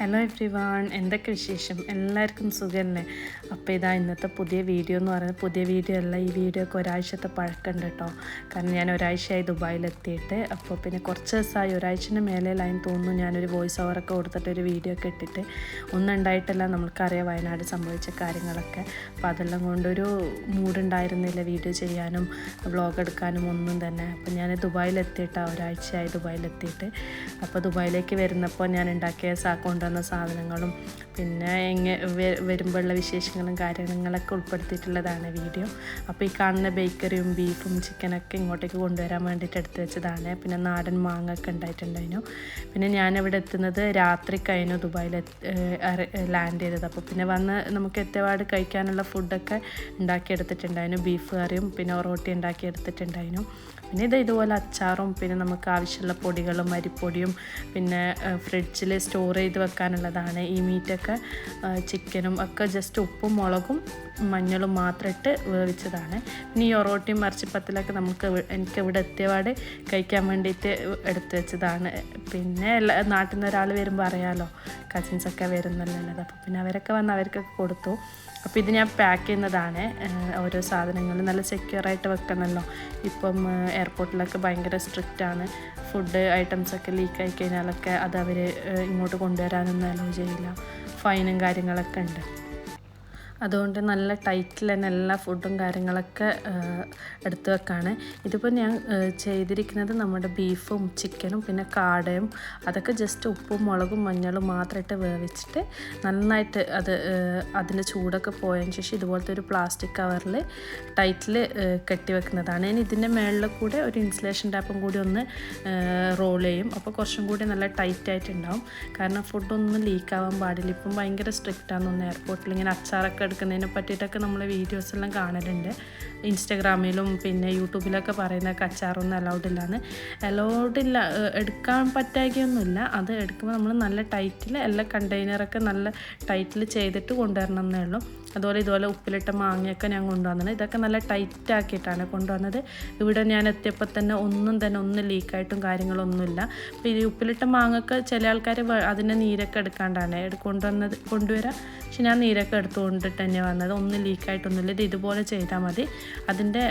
Hello every one എന്തൊക്കെ വിശേഷം? എല്ലാവർക്കും സുഖമല്ലേ അപ്പോൾ ഇതാ ഇന്നത്തെ പുതിയ വീഡിയോ എന്ന് പറയുന്നത് പുതിയ വീഡിയോ അല്ല ഈ വീഡിയോ ഒക്കെ ഒരാഴ്ചത്തെ പഴക്കമുണ്ട് കേട്ടോ. കാരണം ഞാൻ ഒരാഴ്ചയായി ദുബായിലെത്തിയിട്ട് അപ്പോൾ പിന്നെ കുറച്ച് ദിവസമായി ഒരാഴ്ചന്റെ ലൈൻ തോന്നുന്നു ഞാനൊരു വോയിസ് ഓവറൊക്കെ കൊടുത്തിട്ട് ഒരു വീഡിയോ ഒക്കെ ഇട്ടിട്ട്. ഒന്നും ഉണ്ടായിട്ടല്ല നമ്മൾക്കറിയാം വയനാട് സംഭവിച്ച കാര്യങ്ങളൊക്കെ. അപ്പോൾ അതെല്ലാം കൊണ്ടൊരു മൂഡുണ്ടായിരുന്നില്ല വീഡിയോ ചെയ്യാനും വ്ളോഗ് എടുക്കാനും ഒന്നും തന്നെ. അപ്പോൾ ഞാൻ ദുബായിലെത്തിയിട്ടാണ് ഒരാഴ്ചയായി ദുബായിലെത്തിയിട്ട്. അപ്പോൾ ദുബായിലേക്ക് വരുന്നപ്പോൾ ഞാൻ ഉണ്ടാക്കിയ സാ കൊണ്ടുവന്ന സാധനങ്ങളും പിന്നെ എങ്ങനെ വരുമ്പോഴുള്ള വിശേഷങ്ങളും കാര്യങ്ങളൊക്കെ ഉൾപ്പെടുത്തിയിട്ടുള്ളതാണ് വീഡിയോ. അപ്പോൾ ഈ കാണുന്ന ബേക്കറിയും ബീഫും ചിക്കനൊക്കെ ഇങ്ങോട്ടേക്ക് കൊണ്ടുവരാൻ വേണ്ടിയിട്ട് എടുത്ത് വെച്ചതാണ്. പിന്നെ നാടൻ മാങ്ങ ഒക്കെ ഉണ്ടായിട്ടുണ്ടായിരുന്നു. പിന്നെ ഞാനിവിടെ എത്തുന്നത് രാത്രി കഴിഞ്ഞു ദുബായിൽ ലാൻഡ് ചെയ്തത്. അപ്പോൾ പിന്നെ വന്ന് നമുക്ക് എത്തപാട് കഴിക്കാനുള്ള ഫുഡൊക്കെ ഉണ്ടാക്കിയെടുത്തിട്ടുണ്ടായിരുന്നു. ബീഫ് കറിയും പിന്നെ ഒറോട്ടി ഉണ്ടാക്കിയെടുത്തിട്ടുണ്ടായിരുന്നു. പിന്നെ ഇത് ഇതുപോലെ അച്ചാറും പിന്നെ നമുക്ക് ആവശ്യമുള്ള പൊടികളും അരിപ്പൊടിയും പിന്നെ ഫ്രിഡ്ജിൽ സ്റ്റോർ ചെയ്ത് വെക്കാനുള്ളതാണ് ഈ മീറ്റൊക്കെ ചിക്കനും ഒക്കെ ജസ്റ്റ് ഉപ്പും മുളകും മഞ്ഞളും മാത്രം ഇട്ട് വേവിച്ചതാണ്. പിന്നെ ഈ ഒറോട്ടിയും മറിച്ചിപ്പത്തിലൊക്കെ നമുക്ക് എനിക്ക് ഇവിടെ എത്തിയപാട് കഴിക്കാൻ വേണ്ടിയിട്ട് എടുത്തു വെച്ചതാണ്. പിന്നെ എല്ലാ നാട്ടിൽ നിന്ന് ഒരാൾ വരുമ്പോൾ അറിയാമല്ലോ കസിൻസൊക്കെ വരുന്നല്ലോ അപ്പോൾ പിന്നെ അവരൊക്കെ വന്ന് അവർക്കൊക്കെ കൊടുത്തു. അപ്പോൾ ഇത് ഞാൻ പാക്ക് ചെയ്യുന്നതാണ്. ഓരോ സാധനങ്ങൾ നല്ല സെക്യൂർ ആയിട്ട് വെക്കണമല്ലോ ഇപ്പം എയർപോർട്ടിലൊക്കെ ഭയങ്കര ആണ്. ഫുഡ് ഐറ്റംസൊക്കെ ലീക്ക് ആയി കഴിഞ്ഞാലൊക്കെ അത് അവർ ഇങ്ങോട്ട് കൊണ്ടുവരാനൊന്നും അലോ ചെയ്യില്ല. ഫൈനും കാര്യങ്ങളൊക്കെ ഉണ്ട്. അതുകൊണ്ട് നല്ല ടൈറ്റിൽ തന്നെ എല്ലാ ഫുഡും കാര്യങ്ങളൊക്കെ എടുത്തു വെക്കാണ്. ഇതിപ്പോൾ ഞാൻ ചെയ്തിരിക്കുന്നത് നമ്മുടെ ബീഫും ചിക്കനും പിന്നെ കാടയും അതൊക്കെ ജസ്റ്റ് ഉപ്പും മുളകും മഞ്ഞളും മാത്രമായിട്ട് വേവിച്ചിട്ട് നന്നായിട്ട് അത് അതിന്റെ ചൂടൊക്കെ പോയതിന് ശേഷം ഇതുപോലത്തെ ഒരു പ്ലാസ്റ്റിക് കവറിൽ ടൈറ്റിൽ കെട്ടി വെക്കുന്നതാണ്. ഞാൻ ഇതിന്റെ മേളിൽ കൂടെ ഒരു ഇൻസുലേഷൻ ടാപ്പും കൂടി ഒന്ന് റോൾ ചെയ്യും. അപ്പോൾ കുറച്ചും കൂടി നല്ല ടൈറ്റ് ആയിട്ടുണ്ടാവും. കാരണം ഫുഡൊന്നും ലീക്ക് ആവാൻ പാടില്ല. ഇപ്പം ഭയങ്കര സ്ട്രിക്റ്റ് ആണെന്ന് എയർപോർട്ടിൽ ഇങ്ങനെ അച്ചാറൊക്കെ എടുക്കുന്നതിനെ പറ്റിയിട്ടൊക്കെ നമ്മൾ വീഡിയോസെല്ലാം കാണലുണ്ട്. ഇൻസ്റ്റഗ്രാമിലും പിന്നെ യൂട്യൂബിലൊക്കെ പറയുന്ന കച്ചാറൊന്നും അലൗഡ് ഇല്ലാന്ന്. അലൗഡ് ഇല്ല എടുക്കാൻ പറ്റാകിയൊന്നുമില്ല അത് എടുക്കുമ്പോൾ നമ്മൾ നല്ല ടൈറ്റിൽ എല്ലാ കണ്ടെയ്നറൊക്കെ നല്ല ടൈറ്റിൽ ചെയ്തിട്ട് കൊണ്ടുവരണം എന്നേ ഉള്ളൂ. അതുപോലെ ഇതുപോലെ ഉപ്പിലിട്ട മാങ്ങയൊക്കെ ഞാൻ കൊണ്ടുവന്നത് ഇതൊക്കെ നല്ല ടൈറ്റ് ആക്കിയിട്ടാണ് കൊണ്ടുവന്നത്. ഇവിടെ ഞാൻ എത്തിയപ്പോൾ തന്നെ ഒന്നും തന്നെ ഒന്നും ലീക്കായിട്ടും കാര്യങ്ങളൊന്നുമില്ല. അപ്പോൾ ഈ ഉപ്പിലിട്ട മാങ്ങയൊക്കെ ചില ആൾക്കാർ അതിന്റെ നീരൊക്കെ എടുക്കാണ്ടാണ്. കൊണ്ടുവന്നത് കൊണ്ടുവരാം. പക്ഷെ ഞാൻ നീരൊക്കെ തന്നെ വന്നത്. ഒന്നും ലീക്കായിട്ടൊന്നുമില്ല ഇത് ഇതുപോലെ ചെയ്താൽ മതി. അതിന്റെ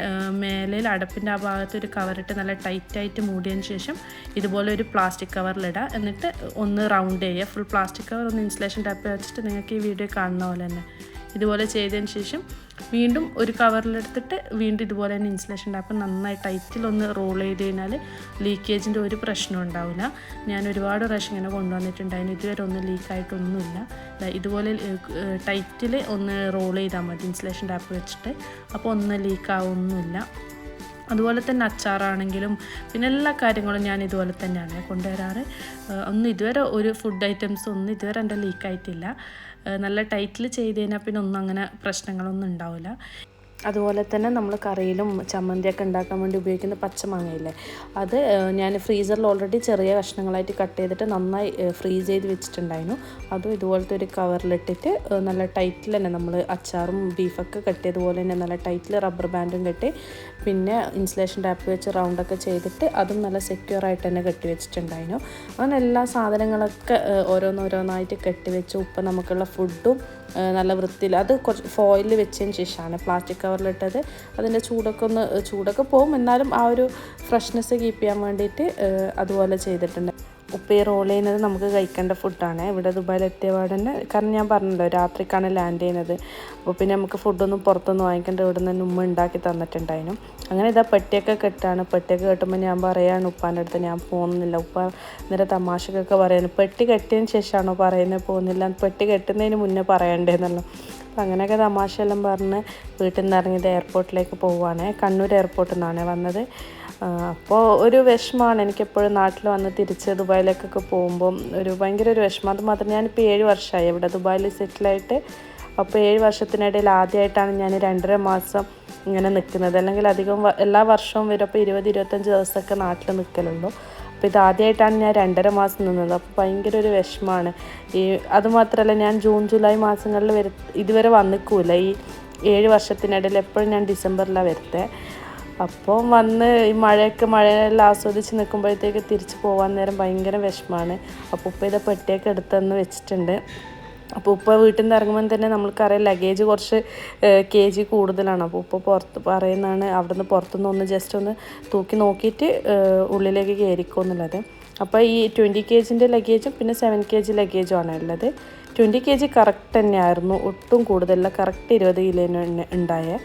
മേലിൽ അടപ്പിന്റെ ആ ഭാഗത്ത് ഒരു കവറിട്ട് നല്ല ടൈറ്റായിട്ട് മൂടിയതിന് ശേഷം ഇതുപോലെ ഒരു പ്ലാസ്റ്റിക് കവറിലിടുക എന്നിട്ട് ഒന്ന് റൗണ്ട് ചെയ്യുക. ഫുൾ പ്ലാസ്റ്റിക് കവർ ഒന്ന് ഇൻസുലേഷൻ ടാപ്പ് വെച്ചിട്ട് നിങ്ങൾക്ക് ഈ വീഡിയോ കാണുന്ന പോലെ തന്നെ. ഇതുപോലെ ചെയ്തതിന് ശേഷം വീണ്ടും ഒരു കവറിലെടുത്തിട്ട് വീണ്ടും ഇതുപോലെ തന്നെ ഇൻസുലേഷൻ ടാപ്പ് നന്നായി ടൈറ്റിൽ ഒന്ന് റോൾ ചെയ്ത് കഴിഞ്ഞാൽ ലീക്കേജിന്റെ ഒരു പ്രശ്നം ഉണ്ടാവില്ല. ഞാൻ ഒരുപാട് പ്രാവശ്യം ഇങ്ങനെ കൊണ്ടുവന്നിട്ടുണ്ടായിരുന്നു ഇതുവരെ ഒന്നും ലീക്കായിട്ടൊന്നുമില്ല. ഇതുപോലെ ടൈറ്റിൽ ഒന്ന് റോൾ ചെയ്താൽ മതി ഇൻസുലേഷൻ ടാപ്പ് വെച്ചിട്ട്. അപ്പോൾ ഒന്ന് ലീക്കാവൊന്നുമില്ല അതുപോലെ തന്നെ അച്ചാറാണെങ്കിലും പിന്നെ എല്ലാ കാര്യങ്ങളും ഞാൻ ഇതുപോലെ തന്നെയാണ് കൊണ്ടുവരാറ്. ഒന്നും ഇതുവരെ ഒരു ഫുഡ് ഐറ്റംസ് ഒന്നും ഇതുവരെ എന്റെ ലീക്കായിട്ടില്ല. നല്ല ടൈറ്റിൽ ചെയ്ത് കഴിഞ്ഞാൽ പിന്നെ ഒന്നും അങ്ങനെ പ്രശ്നങ്ങളൊന്നും ഉണ്ടാവില്ല അതുപോലെ തന്നെ നമ്മൾ കറിയിലും ചമ്മന്തിയൊക്കെ ഉണ്ടാക്കാൻ വേണ്ടി ഉപയോഗിക്കുന്ന പച്ചമാങ്ങയില്ലേ? അത് ഞാൻ ഫ്രീസറിൽ ഓൾറെഡി ചെറിയ കഷ്ണങ്ങളായിട്ട് കട്ട് ചെയ്തിട്ട് നന്നായി ഫ്രീസ് ചെയ്ത് വെച്ചിട്ടുണ്ടായിരുന്നു. അതും ഇതുപോലത്തെ ഒരു കവറിലിട്ടിട്ട് നല്ല ടൈറ്റിൽ തന്നെ നമ്മൾ അച്ചാറും ബീഫൊക്കെ കട്ട് ചെയ്തതുപോലെ തന്നെ നല്ല ടൈറ്റിൽ റബ്ബർ ബാൻഡും കെട്ടി പിന്നെ ഇൻസുലേഷൻ ടാപ്പ് വെച്ച് റൗണ്ടൊക്കെ ചെയ്തിട്ട് അതും നല്ല സെക്യൂർ ആയിട്ട് തന്നെ കെട്ടി വെച്ചിട്ടുണ്ടായിരുന്നു. അങ്ങനെ എല്ലാ സാധനങ്ങളൊക്കെ ഓരോന്നോരോന്നായിട്ട് കെട്ടി വെച്ച് ഉപ്പ് നമുക്കുള്ള ഫുഡും നല്ല വൃത്തിയിൽ അത് കുറച്ച് ഫോയിൽ വെച്ചതിന് ശേഷമാണ് പ്ലാസ്റ്റിക് കവറിലിട്ടത്. അതിന്റെ ചൂടൊക്കെ ഒന്ന് ചൂടൊക്കെ പോകും എന്നാലും ആ ഒരു ഫ്രഷ്നെസ് കീപ്പ് ചെയ്യാൻ വേണ്ടിയിട്ട് അതുപോലെ ചെയ്തിട്ടുണ്ട്. ഉപ്പ് റോൾ ചെയ്യുന്നത് നമുക്ക് കഴിക്കേണ്ട ഫുഡാണ് ഇവിടെ ദുബായിൽ എത്തിയ പാടന്നെ കാരണം ഞാൻ പറഞ്ഞല്ലോ രാത്രിക്കാണ് ലാൻഡ് ചെയ്യുന്നത്. അപ്പോൾ പിന്നെ നമുക്ക് ഫുഡൊന്നും പുറത്തൊന്നും വാങ്ങിക്കേണ്ട ഇവിടെ നിന്ന് ഉമ്മ ഉണ്ടാക്കി തന്നിട്ടുണ്ടായിരുന്നു. അങ്ങനെ ഇതാ പെട്ടിയൊക്കെ കെട്ടാണ്. പെട്ടിയൊക്കെ കെട്ടുമ്പോൾ ഞാൻ പറയാണ് ഉപ്പാന്റെ അടുത്ത് ഞാൻ പോകുന്നില്ല ഉപ്പ നേരെ തമാശക്കൊക്കെ പറയുന്നു പെട്ടി കെട്ടിയതിന് ശേഷമാണോ പറയുന്നത്? പോകുന്നില്ല പെട്ടി കെട്ടുന്നതിന് മുന്നേ പറയണ്ടേന്നല്ലോ. അപ്പം അങ്ങനെയൊക്കെ തമാശയെല്ലാം പറഞ്ഞ് വീട്ടിൽ നിന്ന് ഇറങ്ങിയത് എയർപോർട്ടിലേക്ക് പോവുകയാണ് കണ്ണൂർ എയർപോർട്ടിൽ നിന്നാണ് വന്നത്. അപ്പോൾ ഒരു വിഷമമാണ് എനിക്കെപ്പോഴും നാട്ടിൽ വന്ന് തിരിച്ച് ദുബായിലേക്കൊക്കെ പോകുമ്പം ഒരു ഭയങ്കര ഒരു വിഷമം. അത് മാത്രം ഞാനിപ്പോൾ ഏഴ് വർഷമായി ഇവിടെ ദുബായിൽ സെറ്റിലായിട്ട്. അപ്പോൾ ഏഴ് വർഷത്തിനിടയിൽ ആദ്യമായിട്ടാണ് ഞാൻ രണ്ടര മാസം ഇങ്ങനെ നിൽക്കുന്നത്. അല്ലെങ്കിൽ അധികം എല്ലാ വർഷവും വരും. അപ്പോൾ ഇരുപത് ഇരുപത്തഞ്ച് ദിവസമൊക്കെ നാട്ടിൽ നിൽക്കലുള്ളൂ. അപ്പോൾ ഇതാദ്യമായിട്ടാണ് ഞാൻ രണ്ടര മാസം നിന്നത്. അപ്പോൾ ഭയങ്കര ഒരു വിഷമമാണ് ഈ അതുമാത്രമല്ല ഞാൻ ജൂൺ ജൂലൈ മാസങ്ങളിൽ വര ഇതുവരെ വന്നിക്കൂല. ഈ ഏഴ് വർഷത്തിനിടയിൽ എപ്പോഴും ഞാൻ ഡിസംബറിലാണ് വരുത്തേ. അപ്പോൾ വന്ന് ഈ മഴയൊക്കെ മഴയെല്ലാം ആസ്വദിച്ച് നിൽക്കുമ്പോഴത്തേക്ക് തിരിച്ച് പോകാൻ നേരം ഭയങ്കര വിഷമമാണ് അപ്പോൾ ഉപ്പ ഇതാ പെട്ടിയൊക്കെ എടുത്തെന്ന് വെച്ചിട്ടുണ്ട്. അപ്പോൾ ഉപ്പ വീട്ടിൽ നിന്ന് ഇറങ്ങുമ്പോൾ തന്നെ നമ്മൾക്കറിയാം ലഗേജ് കുറച്ച് കെ ജി കൂടുതലാണ്. അപ്പോൾ ഉപ്പ പുറത്ത് പറയുന്നതാണ് അവിടുന്ന് പുറത്തുനിന്ന് ഒന്ന് ജസ്റ്റ് ഒന്ന് തൂക്കി നോക്കിയിട്ട് ഉള്ളിലേക്ക് ഉള്ളിലേക്ക് കയറിക്കോന്നുള്ളത്. അപ്പോൾ ഈ ട്വന്റി കെ ജിന്റെ ലഗേജും പിന്നെ സെവൻ കെ ജി ലഗേജും ആണ് ഉള്ളത്. ട്വന്റി കെ ജി കറക്റ്റ് തന്നെയായിരുന്നു. ഒട്ടും കൂടുതലല്ല. കറക്റ്റ് ഇരുപത് കിലോ തന്നെ ഉണ്ടായേ.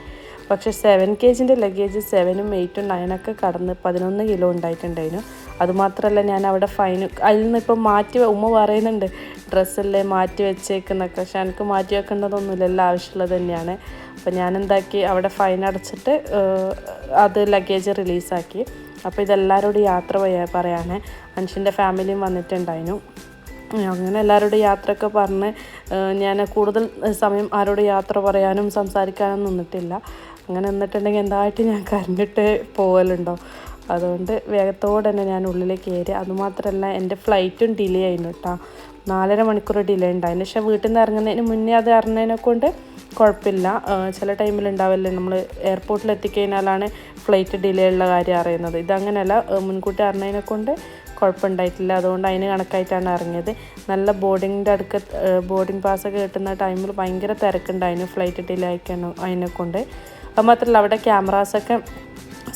പക്ഷേ സെവൻ കെ ജിന്റെ ലഗേജ് സെവനും എയ്റ്റും നയനൊക്കെ കടന്ന് പതിനൊന്ന് കിലോ ഉണ്ടായിട്ടുണ്ടായിരുന്നു. അതുമാത്രമല്ല ഞാൻ അവിടെ ഫൈൻ അതിൽ നിന്ന് ഇപ്പം മാറ്റി ഉമ്മ പറയുന്നുണ്ട് ഡ്രസ്സല്ലേ മാറ്റി വെച്ചേക്കുന്നൊക്കെ. പക്ഷെ എനിക്ക് മാറ്റി വെക്കേണ്ടതൊന്നുമില്ല എല്ലാം ആവശ്യമുള്ളത് തന്നെയാണ്. അപ്പോൾ ഞാൻ എന്താക്കി അവിടെ ഫൈൻ അടച്ചിട്ട് അത് ലഗേജ് റിലീസാക്കി അപ്പോൾ ഇതെല്ലാവരോടും യാത്ര പറയാനേ മനുഷ്യന്റെ ഫാമിലിയും വന്നിട്ടുണ്ടായിരുന്നു. അങ്ങനെ എല്ലാവരോടും യാത്രയൊക്കെ പറഞ്ഞ് ഞാൻ കൂടുതൽ സമയം ആരോട് യാത്ര പറയാനും സംസാരിക്കാനും നിന്നിട്ടില്ല. അങ്ങനെ നിന്നിട്ടുണ്ടെങ്കിൽ എന്തായിട്ട് ഞാൻ കരഞ്ഞിട്ട് പോകലുണ്ടോ അതുകൊണ്ട് വേഗത്തോടെ തന്നെ ഞാൻ ഉള്ളിലേക്ക് കയറി. അതുമാത്രമല്ല എന്റെ ഫ്ലൈറ്റും ഡിലേ ആയിരുന്നു കേട്ടോ നാലര മണിക്കൂർ ഡിലേ ഉണ്ടായിരുന്നു. പക്ഷേ വീട്ടിൽ നിന്ന് ഇറങ്ങുന്നതിന് മുന്നേ അത് അറിഞ്ഞതിനെ കൊണ്ട് കുഴപ്പമില്ല. ചില ടൈമിൽ ഉണ്ടാവില്ലേ നമ്മൾ എയർപോർട്ടിൽ എത്തിക്കഴിഞ്ഞാലാണ് ഫ്ലൈറ്റ് ഡിലേ ഉള്ള കാര്യം അറിയുന്നത്. ഇതങ്ങനെയല്ല മുൻകൂട്ടി അറിഞ്ഞതിനെ കൊണ്ട് കുഴപ്പമുണ്ടായിട്ടില്ല. അതുകൊണ്ട് അതിന് കണക്കായിട്ടാണ് ഇറങ്ങിയത്. നല്ല ബോർഡിങ്ങിന്റെ അടുക്ക ബോർഡിംഗ് പാസ്സൊക്കെ കിട്ടുന്ന ടൈമിൽ ഭയങ്കര തിരക്കുണ്ടായിരുന്നു ഫ്ലൈറ്റ് ഡിലേ ആയിക്കാണ് അതിനെ കൊണ്ട്. അത് മാത്രമല്ല അവിടെ ക്യാമറാസൊക്കെ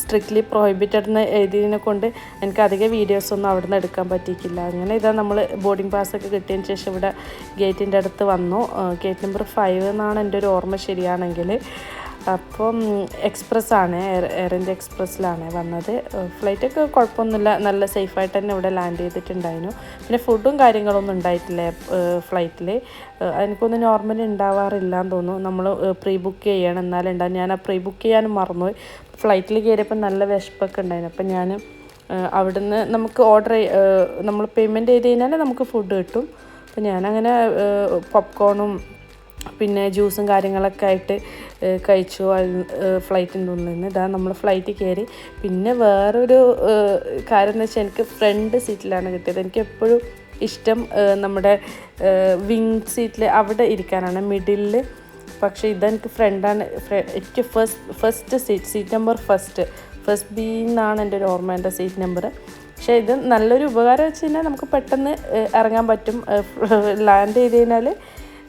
സ്ട്രിക്ട്ലി പ്രോഹിബിറ്റഡ് എന്ന് എഴുതിയതിനെ കൊണ്ട് എനിക്ക് അധികം വീഡിയോസൊന്നും അവിടെ നിന്ന് എടുക്കാൻ പറ്റിയിട്ടില്ല. അങ്ങനെ ഇതാ നമ്മൾ ബോർഡിംഗ് പാസ്സൊക്കെ കിട്ടിയതിന് ശേഷം ഇവിടെ ഗേറ്റിന്റെ അടുത്ത് വന്നു. ഗേറ്റ് നമ്പർ ഫൈവ് എന്നാണ് എന്റെ ഒരു ഓർമ്മ ശരിയാണെങ്കിൽ. അപ്പം എക്സ്പ്രസ്സാണ് എയർ ഇന്ത്യ എക്സ്പ്രസ്സിലാണ് വന്നത്. ഫ്ലൈറ്റൊക്കെ കുഴപ്പമൊന്നുമില്ല. നല്ല സേഫായിട്ട് തന്നെ ഇവിടെ ലാൻഡ് ചെയ്തിട്ടുണ്ടായിരുന്നു. പിന്നെ ഫുഡും കാര്യങ്ങളൊന്നും ഉണ്ടായിട്ടില്ല ഫ്ലൈറ്റിൽ എനിക്കൊന്നും നോർമലി ഉണ്ടാവാറില്ല എന്ന് തോന്നുന്നു. നമ്മൾ പ്രീ ബുക്ക് ചെയ്യണം എന്നാലും ഉണ്ടാവും ഞാൻ ആ പ്രീ ബുക്ക് ചെയ്യാനും മറന്നുപോയി. ഫ്ലൈറ്റിൽ കയറിയപ്പോൾ നല്ല വിശപ്പൊക്കെ ഉണ്ടായിരുന്നു. അപ്പം ഞാൻ അവിടുന്ന് നമുക്ക് ഓർഡർ നമ്മൾ പേയ്മെന്റ് ചെയ്ത് കഴിഞ്ഞാൽ നമുക്ക് ഫുഡ് കിട്ടും. അപ്പം ഞാനങ്ങനെ പോപ്കോണും പിന്നെ ജ്യൂസും കാര്യങ്ങളൊക്കെ ആയിട്ട് കഴിച്ചു. ഫ്ലൈറ്റിന്റെ ഉള്ളിൽ നിന്ന്. ഇതാ നമ്മൾ ഫ്ലൈറ്റ് കയറി. പിന്നെ വേറൊരു കാര്യം എന്ന് വെച്ചാൽ എനിക്ക് ഫ്രണ്ട് സീറ്റിലാണ് കിട്ടിയത്. എനിക്ക് എപ്പോഴും ഇഷ്ടം നമ്മുടെ വിങ് സീറ്റിൽ അവിടെ ഇരിക്കാനാണ്. മിഡിലിൽ പക്ഷേ ഇതെനിക്ക് ഫ്രണ്ടാണ് എനിക്ക് first first seat seat number first first B എന്നാണ് എന്റെ ഒരു ഓർമ്മ എന്റെ സീറ്റ് നമ്പർ പക്ഷേ ഇത് നല്ലൊരു ഉപകാരം വെച്ച് കഴിഞ്ഞാൽ നമുക്ക് പെട്ടെന്ന് ഇറങ്ങാൻ പറ്റും. ലാൻഡ് ചെയ്ത് കഴിഞ്ഞാൽ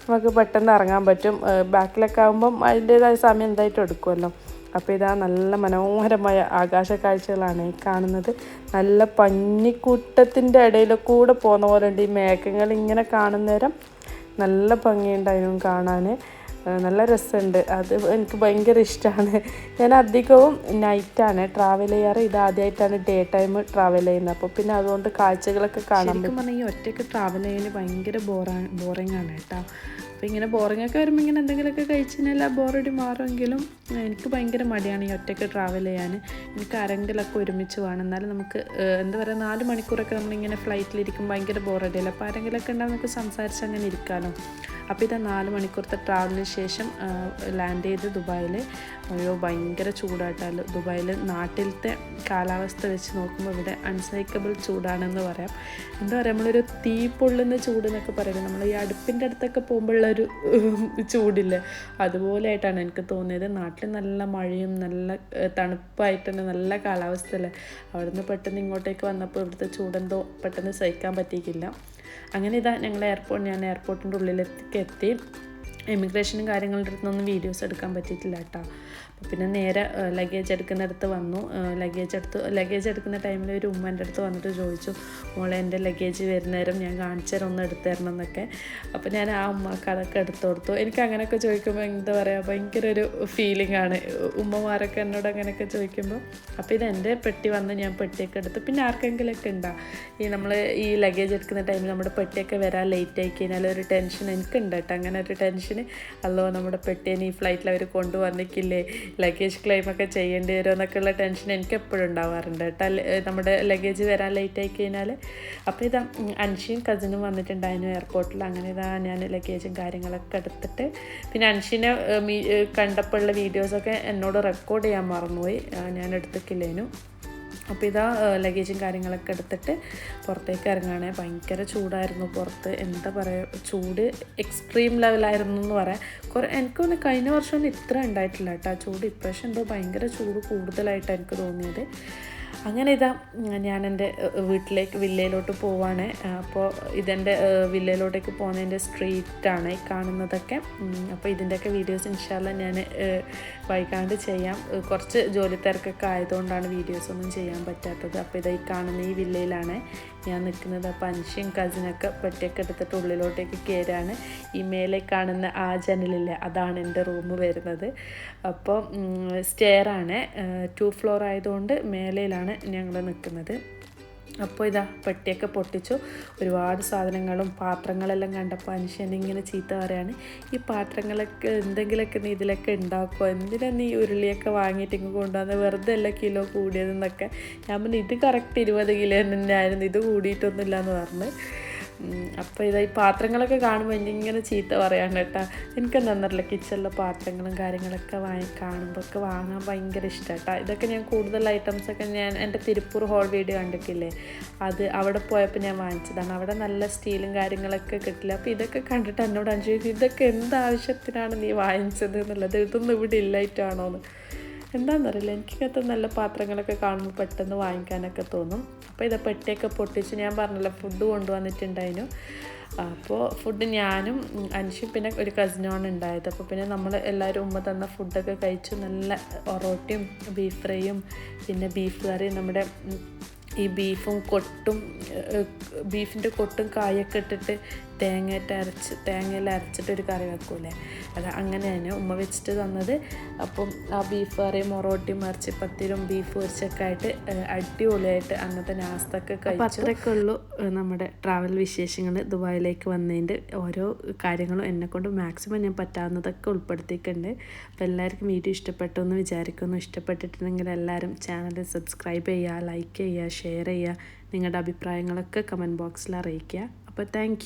നമുക്ക് പെട്ടെന്ന് ഇറങ്ങാൻ പറ്റും. ബാക്കിലൊക്കെ ആകുമ്പം അതിന്റേതായ സമയം എന്തായിട്ട് എടുക്കുമല്ലോ. അപ്പോൾ ഇതാ നല്ല മനോഹരമായ ആകാശ കാഴ്ചകളാണ് ഈ കാണുന്നത്. നല്ല പഞ്ഞിക്കൂട്ടത്തിന്റെ ഇടയിൽ കൂടെ പോകുന്ന പോലെ ഉണ്ട്. ഈ മേഘങ്ങൾ ഇങ്ങനെ കാണുന്നേരം നല്ല ഭംഗിയുണ്ടായിരുന്നു കാണാൻ. നല്ല രസമുണ്ട്. അത് എനിക്ക് ഭയങ്കര ഇഷ്ടമാണ് ഞാൻ അധികവും നൈറ്റാണ് ട്രാവൽ ചെയ്യാറ്. ഇത് ആദ്യമായിട്ടാണ് ഡേ ടൈം ട്രാവൽ ചെയ്യുന്നത്. അപ്പോൾ പിന്നെ അതുകൊണ്ട് കാഴ്ചകളൊക്കെ കാണാൻ പറ്റും. പറഞ്ഞാൽ ഈ ഒറ്റയ്ക്ക് ട്രാവൽ ചെയ്യാൻ ഭയങ്കര ബോറാ ബോറിംഗ് ആണ് കേട്ടോ. അപ്പോൾ ഇങ്ങനെ ബോറിംഗ് ഒക്കെ വരുമ്പോൾ ഇങ്ങനെ എന്തെങ്കിലുമൊക്കെ കഴിച്ച് കഴിഞ്ഞാൽ ആ ബോറടി മാറുമെങ്കിലും എനിക്ക് ഭയങ്കര മടിയാണ് ഈ ഒറ്റയ്ക്ക് ട്രാവൽ ചെയ്യാൻ. എനിക്ക് ആരെങ്കിലൊക്കെ ഒരുമിച്ച് വേണം. എന്നാലും നമുക്ക് എന്താ പറയുക നാല് മണിക്കൂറൊക്കെ നമ്മളിങ്ങനെ ഫ്ലൈറ്റിലിരിക്കും ഭയങ്കര ബോറടിയല്ല അപ്പോൾ ആരെങ്കിലൊക്കെ ഉണ്ടാകും നമുക്ക് സംസാരിച്ച് അങ്ങനെ ഇരിക്കാമല്ലോ അപ്പോൾ ഇത് നാല് മണിക്കൂറത്തെ ട്രാവലിന് ശേഷം ലാൻഡ് ചെയ്ത് ദുബായിൽ അയ്യോ ഭയങ്കര ചൂടായിട്ടല്ലോ ദുബായിൽ നാട്ടിലത്തെ കാലാവസ്ഥ വെച്ച് നോക്കുമ്പോൾ ഇവിടെ അൺസൈക്കബിൾ ചൂടാണെന്ന് പറയാം. എന്താ പറയുക നമ്മളൊരു തീ പൊള്ളുന്ന ചൂട് എന്നൊക്കെ പറയുന്നത് നമ്മൾ ഈ അടുപ്പിന്റെ അടുത്തൊക്കെ പോകുമ്പോഴുള്ളൊരു ചൂടില്ലേ? അതുപോലെ ആയിട്ടാണ് എനിക്ക് തോന്നിയത്. നാട്ടിൽ നല്ല മഴയും നല്ല തണുപ്പായിട്ടുണ്ട് നല്ല കാലാവസ്ഥയല്ലേ? അവിടുന്ന് പെട്ടെന്ന് ഇങ്ങോട്ടേക്ക് വന്നപ്പോൾ ഇവിടുത്തെ ചൂടെന്തോ പെട്ടെന്ന് സഹിക്കാൻ പറ്റിയിട്ടില്ല. അങ്ങനെ ഇതാ ഞങ്ങൾ എയർപോർട്ട് ഞാൻ എയർപോർട്ടിന്റെ ഉള്ളിലേക്ക് എത്തി. ഇമിഗ്രേഷനും കാര്യങ്ങളുടെ അടുത്തൊന്നും വീഡിയോസ് എടുക്കാൻ പറ്റിയിട്ടില്ല കേട്ടോ പിന്നെ നേരെ ലഗേജ് എടുക്കുന്നിടത്ത് വന്നു. ലഗേജ് എടുത്ത്. ലഗേജ് എടുക്കുന്ന ടൈമിൽ ഒരു ഉമ്മന്റെ അടുത്ത് വന്നിട്ട് ചോദിച്ചു മോളെ എന്റെ ലഗേജ് വരുന്നേരം ഞാൻ കാണിച്ചു തരാം ഒന്ന് എടുത്തു തരണം എന്നൊക്കെ. അപ്പോൾ ഞാൻ ആ ഉമ്മക്ക് അതൊക്കെ എടുത്തു കൊടുത്തു. എനിക്ക് അങ്ങനെയൊക്കെ ചോദിക്കുമ്പോൾ എന്താ പറയുക ഭയങ്കര ഒരു ഫീലിംഗ് ആണ്. ഉമ്മമാരൊക്കെ എന്നോട് അങ്ങനെയൊക്കെ ചോദിക്കുമ്പോൾ അപ്പോൾ ഇത് പെട്ടി വന്ന് ഞാൻ പെട്ടിയൊക്കെ എടുത്തു. പിന്നെ ആർക്കെങ്കിലുമൊക്കെ ഉണ്ടാ? ഈ നമ്മൾ ഈ ലഗേജ് എടുക്കുന്ന ടൈമിൽ നമ്മുടെ പെട്ടിയൊക്കെ വരാൻ ലേറ്റ് ആയി കഴിഞ്ഞാൽ ഒരു ടെൻഷൻ എനിക്കുണ്ട് കേട്ടോ. അങ്ങനെ ഒരു ടെൻഷൻ അല്ലോ നമ്മുടെ പെട്ടിയെ ഈ ഫ്ലൈറ്റിൽ അവർ കൊണ്ടുവന്നിക്കില്ലേ? ലഗേജ് ക്ലെയിം ഒക്കെ ചെയ്യേണ്ടി വരുമോ എന്നൊക്കെയുള്ള ടെൻഷൻ എനിക്ക് എപ്പോഴും ഉണ്ടാവാറുണ്ട് കേട്ടോ. നമ്മുടെ ലഗേജ് വരാൻ ലേറ്റ് ആയി കഴിഞ്ഞാൽ അപ്പോൾ ഇതാ അൻഷിയും കസിനും വന്നിട്ടുണ്ടായിരുന്നു എയർപോർട്ടിൽ അങ്ങനെ ഇതാ ഞാൻ ലഗേജും കാര്യങ്ങളൊക്കെ എടുത്തിട്ട് പിന്നെ അൻഷിനെ കണ്ടപ്പോഴുള്ള വീഡിയോസൊക്കെ എന്നോട് റെക്കോർഡ് ചെയ്യാൻ മറന്നുപോയി. ഞാൻ എടുത്തിട്ടില്ലേനു. അപ്പോൾ ഇതാ ലഗേജും കാര്യങ്ങളൊക്കെ എടുത്തിട്ട് പുറത്തേക്ക് ഇറങ്ങുകയാണെ. ഭയങ്കര ചൂടായിരുന്നു പുറത്ത്. എന്താ പറയുക ചൂട് എക്സ്ട്രീം ലെവലായിരുന്നു എന്ന് പറയാം. കുറേ എനിക്കൊന്ന് കഴിഞ്ഞ വർഷമൊന്നും ഇത്ര ഉണ്ടായിട്ടില്ല കേട്ടോ. ചൂട് ഇപ്രാവശ്യം എന്തോ ഭയങ്കര ചൂട് കൂടുതലായിട്ടാണ് എനിക്ക് തോന്നിയത്. അങ്ങനെ ഇതാ ഞാൻ എന്റെ വീട്ടിലേക്ക് വില്ലയിലോട്ട് പോവാണ്. അപ്പോൾ ഇതെന്റെ വില്ലയിലോട്ടേക്ക് പോകുന്നതിന്റെ സ്ട്രീറ്റാണ് കാണുന്നതൊക്കെ. അപ്പോൾ ഇതിന്റെയൊക്കെ വീഡിയോസ് ഇൻഷാല്ല ഞാൻ വൈകാണ്ട് ചെയ്യാം. കുറച്ച് ജോലി തിരക്കൊക്കെ ആയതുകൊണ്ടാണ് വീഡിയോസ് ഒന്നും ചെയ്യാൻ പറ്റാത്തത്. അപ്പോൾ ഇതായി കാണുന്ന ഈ വില്ലയിലാണ്. ഞാൻ നിൽക്കുന്നത് അപ്പോൾ അൻഷിയും കസിനൊക്കെ പെട്ടിയൊക്കെ എടുത്തിട്ട് ഉള്ളിലോട്ടേക്ക് കയറാണ് ഈ മേലെ കാണുന്ന ആ ജനലില്ല അതാണ് എന്റെ റൂം വരുന്നത്. അപ്പോൾ സ്റ്റെയറാണ് ടു ഫ്ലോർ ആയതുകൊണ്ട് മേലയിലാണ് ഞങ്ങൾ നിൽക്കുന്നത്. അപ്പോൾ ഇതാ പെട്ടിയൊക്കെ പൊട്ടിച്ചു. ഒരുപാട് സാധനങ്ങളും പാത്രങ്ങളെല്ലാം കണ്ടപ്പോൾ അനുഷ്യൻ ഇങ്ങനെ ചീത്ത പറയാണ് ഈ പാത്രങ്ങളൊക്കെ എന്തെങ്കിലുമൊക്കെ നീ ഇതിലൊക്കെ ഉണ്ടാക്കുമോ എന്തിനാ നീ ഉരുളിയൊക്കെ വാങ്ങിയിട്ട് ഇങ്ങ് കൊണ്ടുവന്ന്? വെറുതെ അല്ല കിലോ കൂടിയതെന്നൊക്കെ? ഞാൻ പറഞ്ഞു ഇത് കറക്റ്റ് ഇരുപത് കിലോ തന്നെ ആയിരുന്നു ഇത് കൂടിയിട്ടൊന്നുമില്ല എന്ന് പറഞ്ഞ്. അപ്പോൾ ഇതാ ഈ പാത്രങ്ങളൊക്കെ കാണുമ്പോൾ എനിക്കിങ്ങനെ ചീത്ത പറയാൻ കേട്ടോ. എനിക്ക് നന്നറില്ല കിച്ചണിലെ പാത്രങ്ങളും കാര്യങ്ങളൊക്കെ വാങ്ങി കാണുമ്പോൾ ഒക്കെ വാങ്ങാൻ ഭയങ്കര ഇഷ്ടം കേട്ടോ. ഇതൊക്കെ ഞാൻ കൂടുതൽ ഐറ്റംസൊക്കെ ഞാൻ എന്റെ തിരുപ്പൂർ ഹോൾ വീഡിയോ കണ്ടിട്ടില്ലേ? അത് അവിടെ പോയപ്പോൾ ഞാൻ വാങ്ങിച്ചതാണ്. അവിടെ നല്ല സ്റ്റീലും കാര്യങ്ങളൊക്കെ കിട്ടില്ല. അപ്പോൾ ഇതൊക്കെ കണ്ടിട്ട് എന്നോട് അഞ്ചു ഇതൊക്കെ എന്താവശ്യത്തിനാണ് നീ വാങ്ങിച്ചത്? എന്നുള്ളത്. ഇതൊന്നും ഇവിടെ ഇല്ലായിട്ടാണോ എന്ന് എന്താണെന്നറിയില്ല എനിക്കിങ്ങനത്തെ നല്ല പാത്രങ്ങളൊക്കെ കാണുമ്പോൾ പെട്ടെന്ന് വാങ്ങിക്കാനൊക്കെ തോന്നും. അപ്പോൾ ഇത് പെട്ടിയൊക്കെ പൊട്ടിച്ച് ഞാൻ പറഞ്ഞല്ലോ ഫുഡ് കൊണ്ടുവന്നിട്ടുണ്ടായിരുന്നു. അപ്പോൾ ഫുഡ് ഞാനും അനുഷും പിന്നെ ഒരു കസിനുമാണ് ഉണ്ടായത്. അപ്പോൾ പിന്നെ നമ്മൾ എല്ലാവരും ഉമ്മ തന്ന ഫുഡൊക്കെ കഴിച്ചു നല്ല ഒറോട്ടിയും ബീഫ് ഫ്രൈയും പിന്നെ ബീഫ് കറി നമ്മുടെ ഈ ബീഫും കൊട്ടും ബീഫിന്റെ കൊട്ടും കായൊക്കെ ഇട്ടിട്ട് തേങ്ങയിട്ട് അരച്ച് തേങ്ങയിൽ അരച്ചിട്ടൊരു കറി വെക്കൂലേ? അത് അങ്ങനെ തന്നെ ഉമ്മ വെച്ചിട്ട് തന്നത്. അപ്പം ആ ബീഫ് കറിയും മൊറോട്ടിയും പത്തിരും ബീഫ് പൊരിച്ചൊക്കെ ആയിട്ട് അടിപൊളിയായിട്ട് അന്നത്തെ നാസ്തൊക്കെ കഴിച്ചു. അത്രയൊക്കെ ഉള്ളൂ നമ്മുടെ ട്രാവൽ വിശേഷങ്ങൾ ദുബായിലേക്ക് വന്നതിന്റെ ഓരോ കാര്യങ്ങളും എന്നെക്കൊണ്ട് മാക്സിമം ഞാൻ പറ്റാവുന്നതൊക്കെ ഉൾപ്പെടുത്തിയിട്ടുണ്ട്. അപ്പോൾ എല്ലാവർക്കും വീഡിയോ ഇഷ്ടപ്പെട്ടു എന്ന് വിചാരിക്കുന്നു. ഇഷ്ടപ്പെട്ടിട്ടുണ്ടെങ്കിൽ എല്ലാവരും ചാനൽ സബ്സ്ക്രൈബ് ചെയ്യുക ലൈക്ക് ചെയ്യുക ഷെയർ ചെയ്യുക നിങ്ങളുടെ അഭിപ്രായങ്ങളൊക്കെ കമന്റ് ബോക്സിൽ അറിയിക്കുക. അപ്പോൾ താങ്ക്